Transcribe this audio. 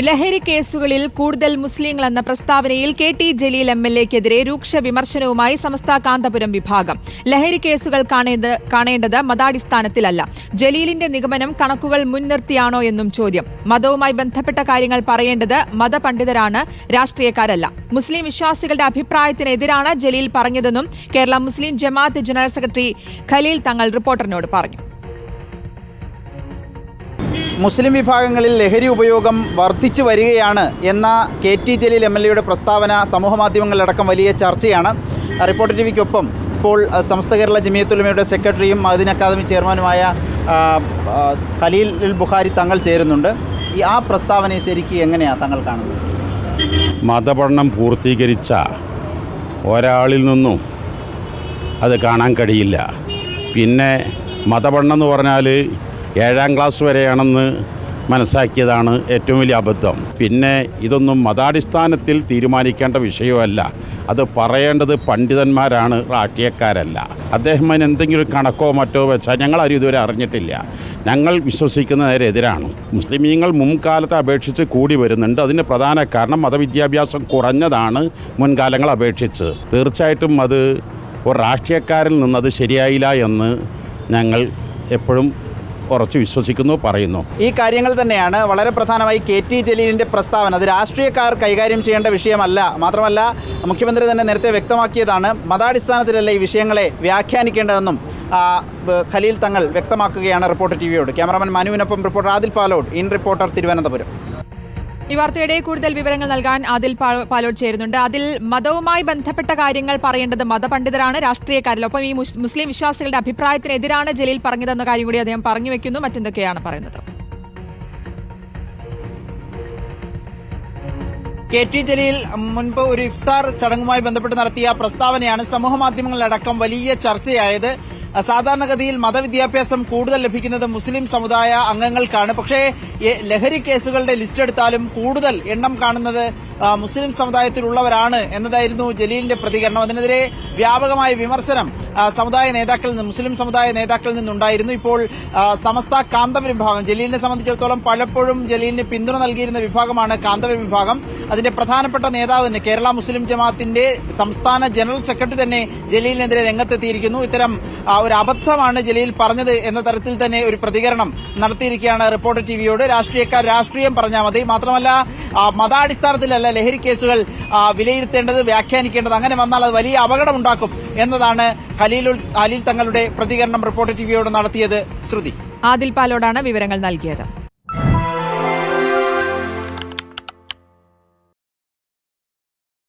ലഹരി കേസുകളിൽ കൂടുതൽ മുസ്ലിങ്ങൾ എന്ന പ്രസ്താവനയിൽ K T Jaleel M L എക്കെതിരെ രൂക്ഷ വിമർശനവുമായി സമസ്ത കാന്തപുരം വിഭാഗം. ലഹരി കേസുകൾ കാണേണ്ട- കാണേണ്ടത് മതാടിസ്ഥാനത്തിലല്ല. ജലീലിന്റെ നിഗമനം കണക്കുകൾ മുൻനിർത്തിയാണോ എന്നും ചോദ്യം. മതവുമായി ബന്ധപ്പെട്ട കാര്യങ്ങൾ പറയേണ്ടത് മതപണ്ഡിതരാണ് രാഷ്ട്രീയക്കാരല്ല. മുസ്ലിം വിശ്വാസികളുടെ അഭിപ്രായത്തിനെതിരാണ് ജലീൽ പറഞ്ഞതെന്നും കേരള മുസ്ലിം ജമാഅത്ത് ജനറൽ സെക്രട്ടറി ഖലീൽ തങ്ങൾ റിപ്പോർട്ടറിനോട് പറഞ്ഞു. മുസ്ലിം വിഭാഗങ്ങളിൽ ലഹരി ഉപയോഗം വർദ്ധിച്ചു വരികയാണ് എന്ന K T Jaleel M L എയുടെ പ്രസ്താവന സമൂഹമാധ്യമങ്ങളിലടക്കം വലിയ ചർച്ചയാണ്. റിപ്പോർട്ടർ ടി വിക്കൊപ്പം ഇപ്പോൾ സംസ്ഥ കേരള ജമിയത്തുലമയുടെ സെക്രട്ടറിയും മദീൻ അക്കാദമി ചെയർമാനുമായ ഖലീൽ ബുഖാരി തങ്ങൾ ചേരുന്നുണ്ട്. ഈ ആ പ്രസ്താവനയെ ശരിക്കും എങ്ങനെയാണ് തങ്ങൾ കാണുന്നത്? മതപഠനം പൂർത്തീകരിച്ച ഒരാളിൽ നിന്നും അത് കാണാൻ കഴിയില്ല. പിന്നെ മതപഠനം എന്ന് പറഞ്ഞാൽ ഏഴാം ക്ലാസ് വരെയാണെന്ന് മനസ്സാക്കിയതാണ് ഏറ്റവും വലിയ അബദ്ധം. പിന്നെ ഇതൊന്നും മതാടിസ്ഥാനത്തിൽ തീരുമാനിക്കേണ്ട വിഷയമല്ല. അത് പറയേണ്ടത് പണ്ഡിതന്മാരാണ് രാഷ്ട്രീയക്കാരല്ല അദ്ദേഹം അതിന് എന്തെങ്കിലും കണക്കോ മറ്റോ വെച്ചാൽ ഞങ്ങളാരും ഇതുവരെ അറിഞ്ഞിട്ടില്ല. ഞങ്ങൾ വിശ്വസിക്കുന്നതിന് എതിരാണ്. മുസ്ലിമീങ്ങൾ മുൻകാലത്തെ അപേക്ഷിച്ച് കൂടി വരുന്നുണ്ട്. അതിന് പ്രധാന കാരണം മതവിദ്യാഭ്യാസം കുറഞ്ഞതാണ് മുൻകാലങ്ങൾ അപേക്ഷിച്ച്. തീർച്ചയായിട്ടും അത് ഒരു രാഷ്ട്രീയക്കാരിൽ നിന്നത് ശരിയായില്ല എന്ന് ഞങ്ങൾ എപ്പോഴും ഉറച്ചു വിശ്വസിക്കുന്നു പറയുന്നു. ഈ കാര്യങ്ങൾ തന്നെയാണ് വളരെ പ്രധാനമായി കെ ടി ജലീലിന്റെ പ്രസ്താവന. അത് രാഷ്ട്രീയക്കാർ കൈകാര്യം ചെയ്യേണ്ട വിഷയമല്ല. മാത്രമല്ല മുഖ്യമന്ത്രി തന്നെ നേരത്തെ വ്യക്തമാക്കിയതാണ് മതാടിസ്ഥാനത്തിലല്ല ഈ വിഷയങ്ങളെ വ്യാഖ്യാനിക്കേണ്ടതെന്നും ഖലീൽ തങ്ങൾ വ്യക്തമാക്കുകയാണ് റിപ്പോർട്ടർ ടി വിയോട്. Cameraman മനുവിനൊപ്പം reporter Adil Palode. In reporter Thiruvananthapuram. ഈ വാർത്തയുടെ കൂടുതൽ വിവരങ്ങൾ നൽകാൻ അതിൽ പാലോട് ചേരുന്നുണ്ട്. അതിൽ മതവുമായി ബന്ധപ്പെട്ട കാര്യങ്ങൾ പറയേണ്ടത് മതപണ്ഡിതരാണ് രാഷ്ട്രീയക്കാരിൽ. ഒപ്പം ഈ മുസ്ലിം വിശ്വാസികളുടെ അഭിപ്രായത്തിനെതിരാണ് ജലീൽ പറഞ്ഞതെന്ന കാര്യം കൂടി അദ്ദേഹം പറഞ്ഞു വെക്കുന്നു. മറ്റെന്തൊക്കെയാണ് പറയുന്നത്? കെ ടി ജലീൽ മുൻപ് ഒരു ഇഫ്താർ ചടങ്ങുമായി ബന്ധപ്പെട്ട് നടത്തിയ പ്രസ്താവനയാണ് സമൂഹ മാധ്യമങ്ങളിലടക്കം വലിയ ചർച്ചയായത്. സാധാരണഗതിയിൽ മതവിദ്യാഭ്യാസം കൂടുതൽ ലഭിക്കുന്നത് മുസ്ലിം സമുദായ അംഗങ്ങൾക്കാണ്. പക്ഷേ ലഹരി കേസുകളുടെ ലിസ്റ്റ് എടുത്താലും കൂടുതൽ എണ്ണം കാണുന്നത് മുസ്ലിം സമുദായത്തിലുള്ളവരാണ് എന്നതായിരുന്നു ജലീലിന്റെ പ്രതികരണം. അതിനെതിരെ വ്യാപകമായ വിമർശനം സമുദായ നേതാക്കളിൽ നിന്ന് മുസ്ലിം സമുദായ നേതാക്കളിൽ നിന്നുണ്ടായിരുന്നു. ഇപ്പോൾ സമസ്ത കാന്തപുരം വിഭാഗം ജലീലിനെ സംബന്ധിച്ചിടത്തോളം പലപ്പോഴും ജലീലിന് പിന്തുണ നൽകിയിരുന്ന വിഭാഗമാണ് കാന്തപുരം വിഭാഗം. അതിന്റെ പ്രധാനപ്പെട്ട നേതാവ് തന്നെ കേരള മുസ്ലിം ജമാഅത്തിന്റെ സംസ്ഥാന ജനറൽ സെക്രട്ടറി തന്നെ ജലീലിനെതിരെ രംഗത്തെത്തിയിരിക്കുന്നു. ഇത്തരം ഒരു അബദ്ധമാണ് ജലീൽ പറഞ്ഞത് എന്ന തരത്തിൽ തന്നെ ഒരു പ്രതികരണം നടത്തിയിരിക്കുകയാണ് റിപ്പോർട്ടർ ടിവിയോട് രാഷ്ട്രീയക്കാർ രാഷ്ട്രീയം പറഞ്ഞാൽ മതി. മാത്രമല്ല മതാടിസ്ഥാനത്തിലല്ല ലഹരി കേസുകൾ വിലയിരുത്തേണ്ടത് വ്യാഖ്യാനിക്കേണ്ടത് അങ്ങനെ വന്നാൽ അത് വലിയ അപകടമുണ്ടാക്കും എന്നതാണ് ഖലീലുൽ ഖലീൽ തങ്ങളുടെ പ്രതികരണം റിപ്പോർട്ട് ടിവിയോട് നടത്തിയത്. ശ്രുതി. ആദിൽ പാലോടാണ് വിവരങ്ങൾ നൽകിയത്.